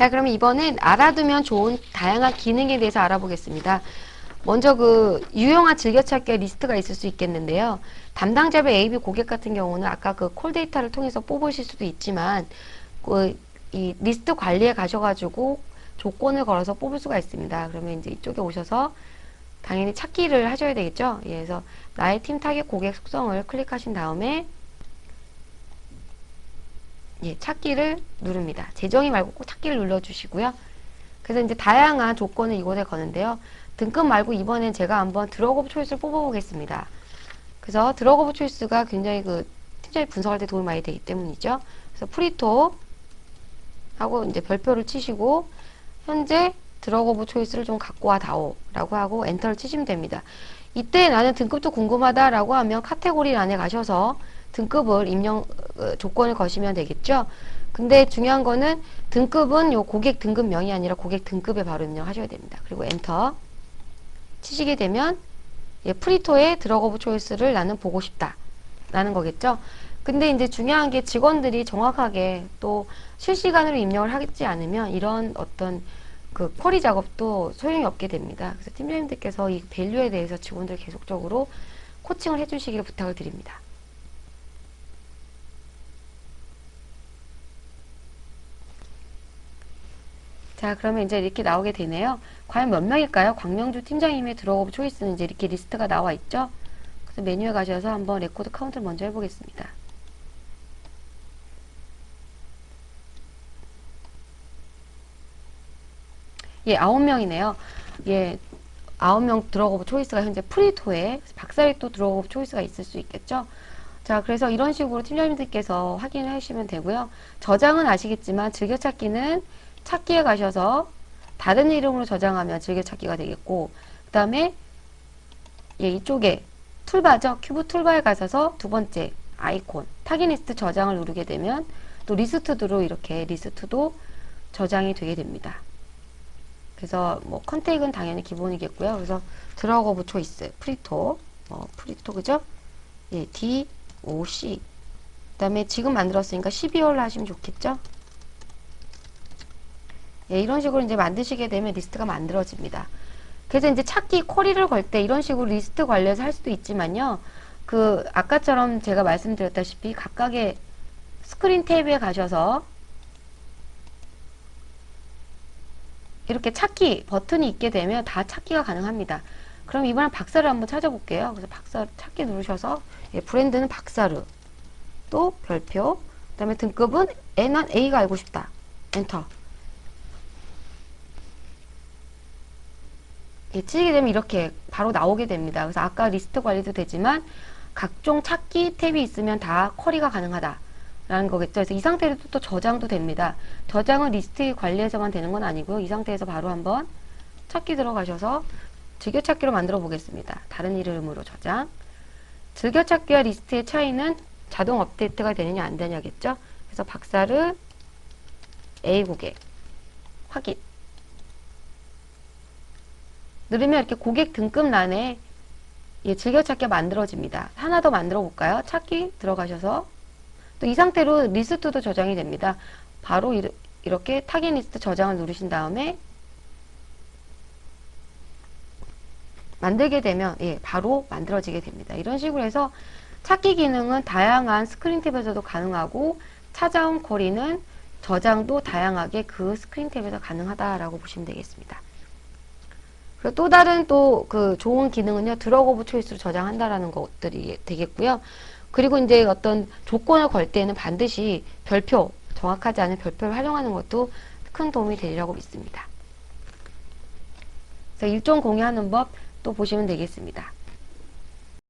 자, 그러면 이번엔 알아두면 좋은 다양한 기능에 대해서 알아보겠습니다. 먼저 그 유용한 즐겨찾기 리스트가 있을 수 있겠는데요. 담당자별 AB 고객 같은 경우는 아까 그 콜 데이터를 통해서 뽑으실 수도 있지만 그 이 리스트 관리에 가셔가지고 조건을 걸어서 뽑을 수가 있습니다. 그러면 이제 이쪽에 오셔서 당연히 찾기를 하셔야 되겠죠. 예, 그래서 나의 팀 타겟 고객 속성을 클릭하신 다음에 예, 찾기를 누릅니다. 재정의 말고 꼭 찾기를 눌러주시고요. 그래서 이제 다양한 조건을 이곳에 거는데요. 등급 말고 이번엔 제가 한번 오브 초이스를 뽑아보겠습니다. 그래서 오브 초이스가 굉장히 그 팀장이 분석할 때 도움이 많이 되기 때문이죠. 그래서 프리토 하고 이제 별표를 치시고 현재 오브 초이스를 좀 갖고 와 다오 라고 하고 엔터를 치시면 됩니다. 이때 나는 등급도 궁금하다 라고 하면 카테고리 란에 가셔서 등급을 입력 어, 조건을 거시면 되겠죠. 근데 중요한 거는 등급은 요 고객 등급명이 아니라 고객 등급에 바로 입력하셔야 됩니다. 그리고 엔터 치시게 되면 예, 프리토에 드럭 오브 초이스를 나는 보고 싶다 라는 거겠죠. 근데 이제 중요한 게 직원들이 정확하게 또 실시간으로 입력을 하지 않으면 이런 어떤 그 쿼리 작업도 소용이 없게 됩니다. 그래서 팀장님들께서 이 밸류에 대해서 직원들 계속적으로 코칭을 해주시기를 부탁을 드립니다. 자, 그러면 이제 이렇게 나오게 되네요. 과연 몇 명일까요? 광명주 팀장님의 드로우 초이스는 이제 이렇게 리스트가 나와 있죠? 그래서 메뉴에 가셔서 한번 레코드 카운트를 먼저 해보겠습니다. 예, 아홉 명이네요. 예, 아홉 명 드로우 초이스가 현재 프리토에 또 드로우 초이스가 있을 수 있겠죠? 자, 그래서 이런 식으로 팀장님들께서 확인을 하시면 되고요. 저장은 아시겠지만 즐겨찾기는 찾기에 가셔서 다른 이름으로 저장하면 즐겨찾기가 되겠고 그 다음에 예, 이쪽에 툴바죠. 큐브 툴바에 가셔서 두 번째 아이콘 타기니스트 저장을 누르게 되면 또 리스트로 이렇게 리스트도 저장이 되게 됩니다. 그래서 뭐 컨택은 당연히 기본이겠고요. 그래서 드럭 오브 초이스 프리토 뭐 프리토 그죠? 예, D O C 그 다음에 지금 만들었으니까 12월 하시면 좋겠죠? 예, 이런 식으로 이제 만드시게 되면 리스트가 만들어집니다. 그래서 이제 찾기 쿼리를 걸 때 이런 식으로 리스트 관리해서 할 수도 있지만요. 그 아까처럼 제가 말씀드렸다시피 각각의 스크린 탭에 가셔서 이렇게 찾기 버튼이 있게 되면 다 찾기가 가능합니다. 그럼 이번엔 박사를 한번 찾아볼게요. 그래서 박사 찾기 누르셔서 예, 브랜드는 박사르 또 별표 그 다음에 등급은 N은 A가 알고 싶다. 엔터 치게 되면 이렇게 바로 나오게 됩니다. 그래서 아까 리스트 관리도 되지만 각종 찾기 탭이 있으면 다 쿼리가 가능하다. 라는 거겠죠. 그래서 이 상태로 또 저장도 됩니다. 저장은 리스트 관리에서만 되는 건 아니고요. 이 상태에서 바로 한번 찾기 들어가셔서 즐겨찾기로 만들어 보겠습니다. 다른 이름으로 저장. 즐겨찾기와 리스트의 차이는 자동 업데이트가 되느냐 안 되냐겠죠. 그래서 박사를 A 고객 확인. 누르면 이렇게 고객 등급란에 예, 즐겨찾기가 만들어집니다. 하나 더 만들어 볼까요? 찾기 들어가셔서 또 이 상태로 리스트도 저장이 됩니다. 바로 이르, 이렇게 타겟 리스트 저장을 누르신 다음에 만들게 되면 예, 바로 만들어지게 됩니다. 이런 식으로 해서 찾기 기능은 다양한 스크린 탭에서도 가능하고 찾아온 쿼리는 저장도 다양하게 그 스크린 탭에서 가능하다라고 보시면 되겠습니다. 그리고 또 다른 또 그 좋은 기능은요, 드럭 오브 초이스로 저장한다라는 것들이 되겠고요. 그리고 이제 어떤 조건을 걸 때는 반드시 별표, 정확하지 않은 별표를 활용하는 것도 큰 도움이 되리라고 믿습니다. 일종 공유하는 법 또 보시면 되겠습니다.